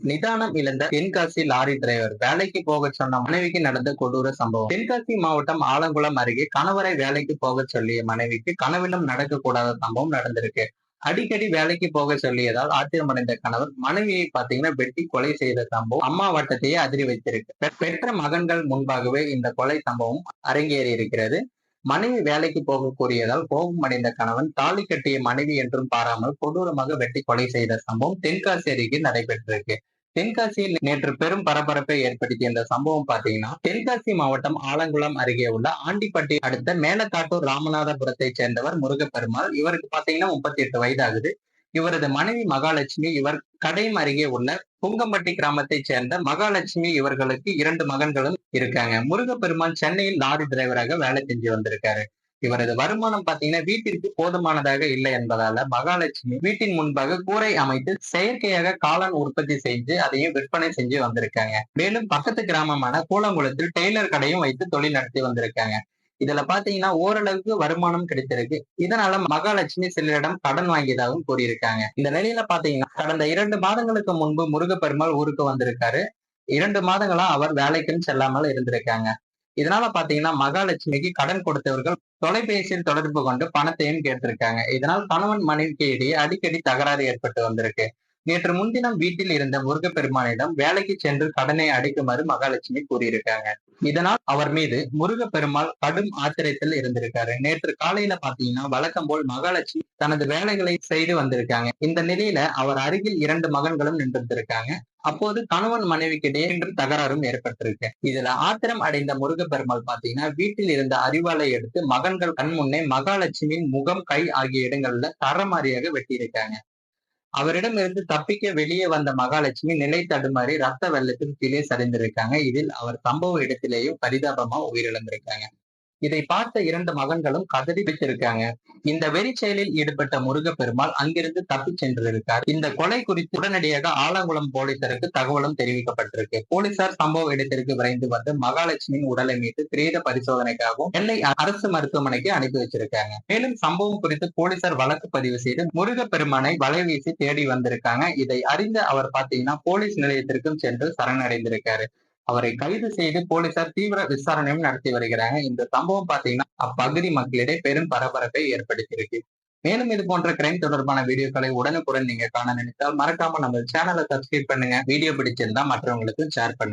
நிதானம் இழந்த Tenkasi lorry driver வேலைக்கு போக சொன்ன மனைவிக்கு நடந்த கொடூர சம்பவம். தென்காசி மாவட்டம் ஆலங்குளம் அருகே கணவரை வேலைக்கு போக சொல்லிய மனைவிக்கு கனவிலும் நடக்கக்கூடாத சம்பவம் நடந்திருக்கு. அடிக்கடி வேலைக்கு போக சொல்லியதால் ஆத்திரமடைந்த கணவர் மனைவியை பாத்தீங்கன்னா வெட்டி கொலை செய்த சம்பவம் அம்மா வட்டத்தையே அதிரி வைத்திருக்கு பெற்ற மகன்கள் முன்பாகவே இந்த கொலை சம்பவம் அரங்கேறி இருக்கிறது மனைவி வேலைக்கு போக கூறியதால் கோபம் அடைந்த கணவன் தாலி கட்டிய மனைவி என்றும் பாராமல் கொடூரமாக வெட்டி கொலை செய்த சம்பவம் தென்காசி அருகே நடைபெற்றிருக்கு. தென்காசியில் நேற்று பெரும் பரபரப்பை ஏற்படுத்திய இந்த சம்பவம் பாத்தீங்கன்னா தென்காசி மாவட்டம் ஆலங்குளம் அருகே உள்ள ஆண்டிப்பட்டி அடுத்த மேலக்காட்டூர் ராமநாதபுரத்தை சேர்ந்தவர் முருகப்பெருமாள். இவருக்கு பாத்தீங்கன்னா முப்பத்தி எட்டு வயதாகுது. இவரது மனைவி மகாலட்சுமி இவர் கடையம் அருகே உள்ள புங்கம்பட்டி கிராமத்தை சேர்ந்த மகாலட்சுமி இவர்களுக்கு இரண்டு மகன்களும் இருக்காங்க. முருகப்பெருமாள் சென்னையில் லாரி டிரைவராக வேலை செஞ்சு வந்திருக்காரு. இவரது வருமானம் பாத்தீங்கன்னா வீட்டிற்கு போதுமானதாக இல்லை என்பதால மகாலட்சுமி வீட்டின் முன்பாக கூரை அமைத்து செயற்கையாக காளான் உற்பத்தி செஞ்சு அதையும் விற்பனை செஞ்சு வந்திருக்காங்க. மேலும் பக்கத்து கிராமமான கூலங்குளத்தில் டெய்லர் கடையும் வைத்து தொழில் நடத்தி வந்திருக்காங்க. இதுல பாத்தீங்கன்னா ஓரளவுக்கு வருமானம் கிடைத்திருக்கு. இதனால மகாலட்சுமி சிலரிடம் கடன் வாங்கியதாகவும் கூறியிருக்காங்க. இந்த நிலையில பாத்தீங்கன்னா கடந்த இரண்டு மாதங்களுக்கு முன்பு முருகப்பெருமாள் ஊருக்கு வந்திருக்காரு. இரண்டு மாதங்களா அவர் வேலைக்குன்னு செல்லாமல் இருந்திருக்காங்க. இதனால பாத்தீங்கன்னா மகாலட்சுமிக்கு கடன் கொடுத்தவர்கள் தொலைபேசியில் தொடர்பு கொண்டு பணத்தையும் கேட்டிருக்காங்க. இதனால் கணவன் மனைவிக்கு இடையே அடிக்கடி தகராறு ஏற்பட்டு வந்திருக்கு. நேற்று முன்தினம் வீட்டில் இருந்த முருகப்பெருமானிடம் வேலைக்கு சென்று கடனை அடைக்குமாறு மகாலட்சுமி கூறியிருக்காங்க. இதனால் அவர் மீது முருகப்பெருமாள் கடும் ஆத்திரத்தில் இருந்திருக்காரு. நேற்று காலையில பாத்தீங்கன்னா வழக்கம் போல் மகாலட்சுமி தனது வேலைகளை செய்து வந்திருக்காங்க. இந்த நிலையில அவர் அருகில் இரண்டு மகன்களும் நின்றிருந்திருக்காங்க. அப்போது கணவன் மனைவிக்கிடையே இன்று தகராறும் ஏற்பட்டிருக்கு. இதுல ஆத்திரம் அடைந்த முருகப்பெருமாள் பாத்தீங்கன்னா வீட்டில் இருந்த அறிவாலை எடுத்து மகன்கள் கண் முன்னே மகாலட்சுமியின் முகம் கை ஆகிய இடங்கள்ல தரமாரியாக வெட்டியிருக்காங்க. அவரிடம் இருந்து தப்பிக்க வெளியே வந்த மகாலட்சுமி நிலை தடுமாறி ரத்த வெள்ளத்தில் கீழே சரிந்திருக்காங்க. இதில் அவர் சம்பவ இடத்திலேயே பரிதாபமா உயிரிழந்திருக்காங்க. இதை பார்த்த இரண்டு மகன்களும் கதறி வைத்திருக்காங்க இந்த வெறி செயலில் ஈடுபட்ட முருகப்பெருமாள் அங்கிருந்து தப்பி சென்றிருக்கார். இந்த கொலை குறித்து உடனடியாக ஆலங்குளம் போலீசாருக்கு தகவலும் தெரிவிக்கப்பட்டிருக்கு. போலீசார் சம்பவ இடத்திற்கு விரைந்து வந்து மகாலட்சுமியின் உடலை மீட்டு பிரேத பரிசோதனைக்காகவும் நெல்லை அரசு மருத்துவமனைக்கு அனுப்பி வச்சிருக்காங்க. மேலும் சம்பவம் குறித்து போலீசார் வழக்கு பதிவு செய்து முருகப்பெருமானை வலைவீசி தேடி வந்திருக்காங்க. இதை அறிந்த அவர் பாத்தீங்கன்னா போலீஸ் நிலையத்திற்கும் சென்று சரணடைந்திருக்காரு அவரை கைது செய்து போலீசார் தீவிர விசாரணையும் நடத்தி வருகிறாங்க. இந்த சம்பவம் பாத்தீங்கன்னா அப்பகுதி மக்களிடையே பெரும் பரபரப்பை ஏற்படுத்தியிருக்கு. மேலும் இது போன்ற கிரைம் தொடர்பான வீடியோக்களை உடனுக்குடன் நீங்க காண நினைத்தால் மறக்காம நம்ம சேனலை சப்ஸ்கிரைப் பண்ணுங்க. வீடியோ பிடிச்சிருந்தா மற்றவங்களுக்கு ஷேர் பண்ணுங்க.